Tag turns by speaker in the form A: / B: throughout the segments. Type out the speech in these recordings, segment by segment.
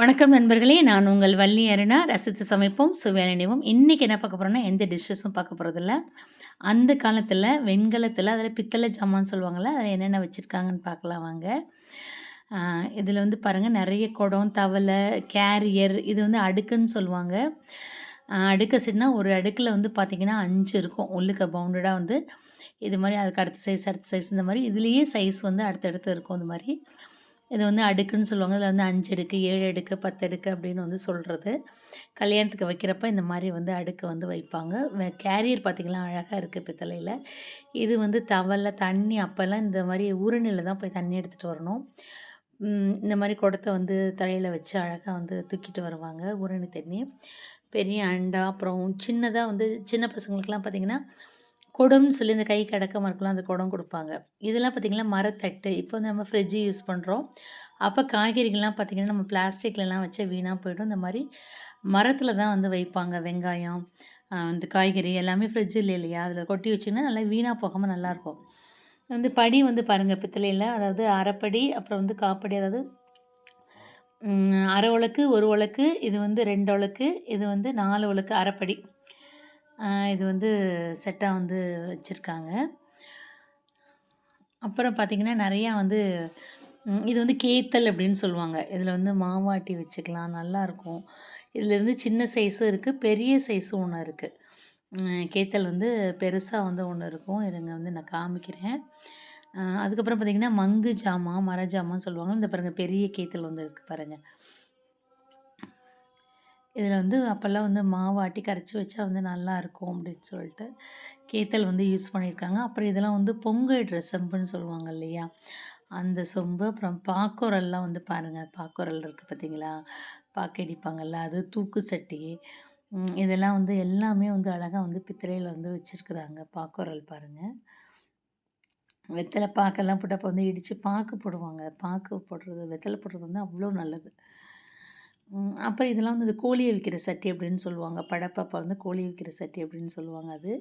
A: வணக்கம் நண்பர்களே நான் உங்கள் வள்ளி அருணா. ரசித்து சமைப்போம் சுவையான நினைவோம். இன்றைக்கி என்ன பார்க்க போகிறோன்னா எந்த டிஷ்ஷஸும் பார்க்க போகிறதில்ல அந்த காலத்தில் வெண்கலத்தில் அதில் பித்தளை ஜாமான்னு சொல்லுவாங்கள்ல அதில் என்னென்ன வச்சுருக்காங்கன்னு பார்க்கலாம் வாங்க. இதில் வந்து பாருங்கள் நிறைய குடம் தவளை கேரியர் இது வந்து அடுக்குன்னு சொல்லுவாங்க. அடுக்க செட்னா ஒரு அடுக்கில் வந்து பார்த்திங்கன்னா அஞ்சு இருக்கும். உள்ளுக்க பவுண்டடாக வந்து இது மாதிரி அதுக்கு அடுத்த சைஸ் அடுத்த சைஸ் இந்த மாதிரி இதுலேயே சைஸ் வந்து அடுத்தடுத்து இருக்கும் இந்த மாதிரி. இது வந்து அடுக்குன்னு சொல்லுவாங்க. இதில் வந்து அஞ்சு அடுக்கு ஏழு அடுக்கு பத்து அடுக்கு அப்படின்னு வந்து சொல்கிறது கல்யாணத்துக்கு வைக்கிறப்ப இந்த மாதிரி வந்து அடுக்கு வந்து வைப்பாங்க. கேரியர் பார்த்திங்கன்னா அழகாக இருக்குது இப்போ தலையில். இது வந்து தவலை தண்ணி அப்போல்லாம் இந்த மாதிரி ஊரணியில் தான் போய் தண்ணி எடுத்துகிட்டு வரணும். இந்த மாதிரி குடத்தை வந்து தலையில் வச்சு அழகாக வந்து தூக்கிட்டு வருவாங்க ஊரணி தண்ணி. பெரிய அண்டா அப்புறம் சின்னதாக வந்து சின்ன பசங்களுக்கெலாம் பார்த்திங்கன்னா குடம்னு சொல்லி இந்த கை கடக்க இருக்கலாம் அந்த குடம் கொடுப்பாங்க. இதெல்லாம் பார்த்திங்கன்னா மரத்தட்டு. இப்போ வந்து நம்ம ஃப்ரிட்ஜு யூஸ் பண்ணுறோம் அப்போ காய்கறிகள்லாம் பார்த்திங்கன்னா நம்ம பிளாஸ்டிக்லலாம் வச்சு வீணாக போய்டும். இந்த மாதிரி மரத்தில் தான் வந்து வைப்பாங்க. வெங்காயம் இந்த காய்கறி எல்லாமே ஃப்ரிட்ஜ் இல்லை இல்லையா? அதில் கொட்டி வச்சிங்கன்னா நல்லா வீணாக போகாமல் நல்லாயிருக்கும் வந்து படி வந்து பாருங்கள் பித்தளையில். அதாவது அரைப்படி அப்புறம் வந்து காப்படி. அதாவது அரை உலக்கு ஒரு உலக்கு இது வந்து ரெண்டு உலக்கு இது வந்து நாலு உலக்கு அரைப்படி. இது வந்து செட்டாக வந்து வச்சுருக்காங்க. அப்புறம் பார்த்திங்கன்னா நிறையா வந்து இது வந்து கேத்தல் அப்படின்னு சொல்லுவாங்க. இதில் வந்து மாவாட்டி வச்சுக்கலாம் நல்லாயிருக்கும் இதில் சின்ன சைஸும் இருக்குது பெரிய சைஸும் ஒன்று இருக்குது கேத்தல் வந்து பெருசாக வந்து ஒன்று இருக்கும். இருங்க வந்து நான் காமிக்கிறேன். அதுக்கப்புறம் பார்த்திங்கன்னா மங்கு ஜாமான் மர ஜாமான் சொல்லுவாங்க. இந்த பாருங்கள் பெரிய கேத்தல் வந்து இருக்குது பாருங்கள் இதில் வந்து அப்போல்லாம் வந்து மாவு ஆட்டி கரைச்சி வச்சா வந்து நல்லாயிருக்கும் அப்படின்னு சொல்லிட்டு கேத்தல் வந்து யூஸ் பண்ணியிருக்காங்க. அப்புறம் இதெல்லாம் வந்து பொங்கிடுற செம்புன்னு சொல்லுவாங்க இல்லையா? அந்த சொம்பு அப்புறம் பாக்குரல்லாம் வந்து பாருங்கள் பாக்குரல் இருக்குது பார்த்தீங்களா? பாக்கடிப்பாங்கள்ல அது தூக்கு சட்டி. இதெல்லாம் வந்து எல்லாமே வந்து அழகாக வந்து பித்திரையில் வந்து வச்சுருக்குறாங்க. பாக்குரல் பாருங்கள் வெத்தலை பாக்கெல்லாம் போட்டப்போ வந்து இடித்து பாக்கு போடுவாங்க. பாக்கு போடுறது வெத்தலை போடுறது வந்து அவ்வளோ நல்லது. அப்புறம் இதெல்லாம் வந்து இந்த கோழியை விற்கிற சட்டி அப்படின்னு சொல்லுவாங்க. படப்பாப்பா வந்து கோழியை விற்கிற சட்டி அப்படின்னு சொல்லுவாங்க அது.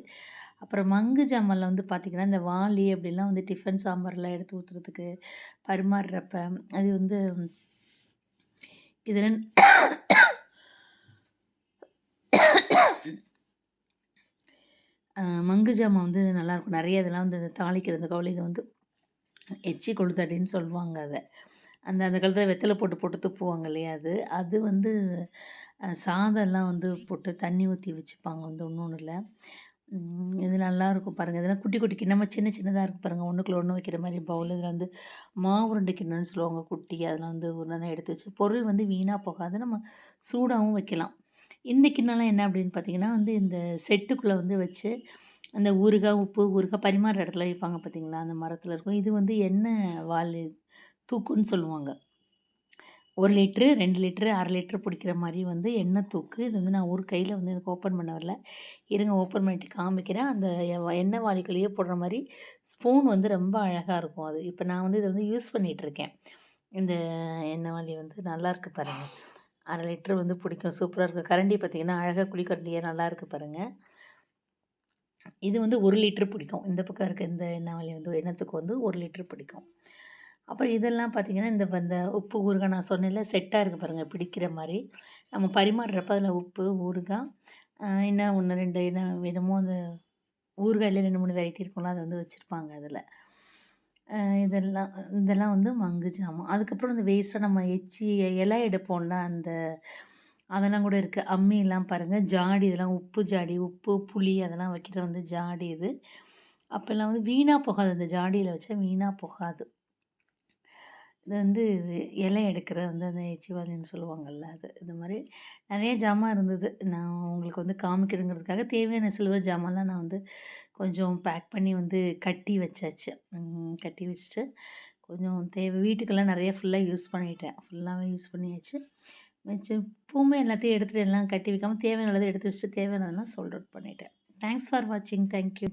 A: அப்புறம் மங்கு ஜாமான்ல வந்து பார்த்திங்கன்னா இந்த வாளி அப்படிலாம் வந்து டிஃபன் சாம்பார்லாம் எடுத்து ஊற்றுறதுக்கு பரிமாறுறப்ப அது வந்து இதில் மங்கு ஜாமான் வந்து நல்லாயிருக்கும் நிறைய இதெல்லாம் வந்து தாளிக்கிற அந்த கவலை இதை வந்து எச்சி கொழுத்தடின்னு சொல்லுவாங்க அதை. அந்த அந்த காலத்தில் வெத்தலை போட்டு போட்டு துப்புவாங்க இல்லையா அது? அது வந்து சாதம்லாம் வந்து போட்டு தண்ணி ஊற்றி வச்சுப்பாங்க வந்து ஒன்றும் இல்லை இது நல்லாயிருக்கும் பாருங்கள் இதெல்லாம் குட்டி குட்டி கிண்ணமாக சின்ன சின்னதாக இருக்குது பாருங்கள் ஒன்றுக்குள்ள ஒன்று வைக்கிற மாதிரி பவுல் இதில் வந்து மாவுருண்டு கிண்ணம்னு சொல்லுவாங்க குட்டி. அதெல்லாம் வந்து ஒன்று எடுத்து வச்சு பொருள் வந்து வீணாக போகாது. நம்ம சூடாகவும் வைக்கலாம். இந்த கிண்ணம்லாம் என்ன அப்படின்னு பார்த்தீங்கன்னா வந்து இந்த செட்டுக்குள்ளே வந்து வச்சு அந்த ஊறுகாய் உப்பு ஊறுகாய் பரிமாற இடத்துல வைப்பாங்க பார்த்தீங்களா அந்த மரத்தில் இருக்கும். இது வந்து எண்ணெய் வால் தூக்குன்னு சொல்லுவாங்க. ஒரு லிட்ரு ரெண்டு லிட்ரு அரை லிட்ரு பிடிக்கிற மாதிரி வந்து எண்ணெய் தூக்கு. இது வந்து நான் ஒரு கையில் வந்து எனக்கு ஓப்பன் பண்ண வரல. இருங்க ஓப்பன் பண்ணிட்டு காமிக்கிறேன். அந்த எண்ணெய் வாளிக்குள்ளேயே போடுற மாதிரி ஸ்பூன் வந்து ரொம்ப அழகாக இருக்கும் அது. இப்போ நான் வந்து இதை வந்து யூஸ் பண்ணிகிட்ருக்கேன் இந்த எண்ணெய் வாளி வந்து நல்லாயிருக்கு பாருங்கள் அரை லிட்ரு வந்து பிடிக்கும். சூப்பராக இருக்கும். கரண்டி பார்த்திங்கன்னா அழகாக குழிக்கரண்டியாக நல்லாயிருக்கு பாருங்கள் இது வந்து ஒரு லிட்ரு பிடிக்கும். இந்த பக்கம் இருக்க இந்த எண்ணெய் வாளி வந்து எண்ணத்துக்கு வந்து ஒரு லிட்ரு பிடிக்கும். அப்புறம் இதெல்லாம் பார்த்திங்கன்னா இந்த இந்த உப்பு ஊறுகாய் நான் சொன்னேன்ல செட்டாக இருக்குது பாருங்கள் பிடிக்கிற மாதிரி. நம்ம பரிமாறுறப்ப அதில் உப்பு ஊறுகாய் என்ன ஒன்று ரெண்டு என்ன வேணுமோ அந்த ஊறுகாயில் ரெண்டு மூணு வெரைட்டி இருக்கும்ல அதை வந்து வச்சுருப்பாங்க அதில். இதெல்லாம் இதெல்லாம் வந்து மங்கு ஜாமான். அதுக்கப்புறம் இந்த வேஸ்ட்டாக நம்ம எச்சி இலை எடுப்போம்ல அந்த அதெல்லாம் கூட இருக்குது அம்மியெல்லாம் பாருங்கள் ஜாடி இதெல்லாம் உப்பு ஜாடி உப்பு புளி அதெல்லாம் வைக்கிற வந்து ஜாடி இது. அப்போல்லாம் வந்து வீணாக போகாது அந்த ஜாடியில் வச்சா வீணாக போகாது. இது வந்து இலை எடுக்கிற வந்து அந்த எச்சிவாலின்னு சொல்லுவாங்கள்ல அது இந்த மாதிரி நிறைய ஜாமான் இருந்தது. நான் உங்களுக்கு வந்து காமிக்கணுங்கிறதுக்காக தேவையான சில்வர் ஜாமான்லாம் நான் வந்து கொஞ்சம் பேக் பண்ணி வந்து கட்டி வச்சாச்சு. கட்டி வச்சுட்டு கொஞ்சம் தேவை வீட்டுக்கெல்லாம் நிறைய ஃபுல்லாக யூஸ் பண்ணிட்டேன். ஃபுல்லாகவே யூஸ் பண்ணியாச்சு. வச்சு பூமே எல்லாத்தையும் எடுத்துகிட்டு எல்லாம் கட்டி வைக்காமல் தேவையானதை எடுத்து வச்சுட்டு தேவையானதெல்லாம் சோல்ட் அவுட் பண்ணிட்டேன். தேங்க்ஸ் ஃபார் வாட்சிங் தேங்க்யூ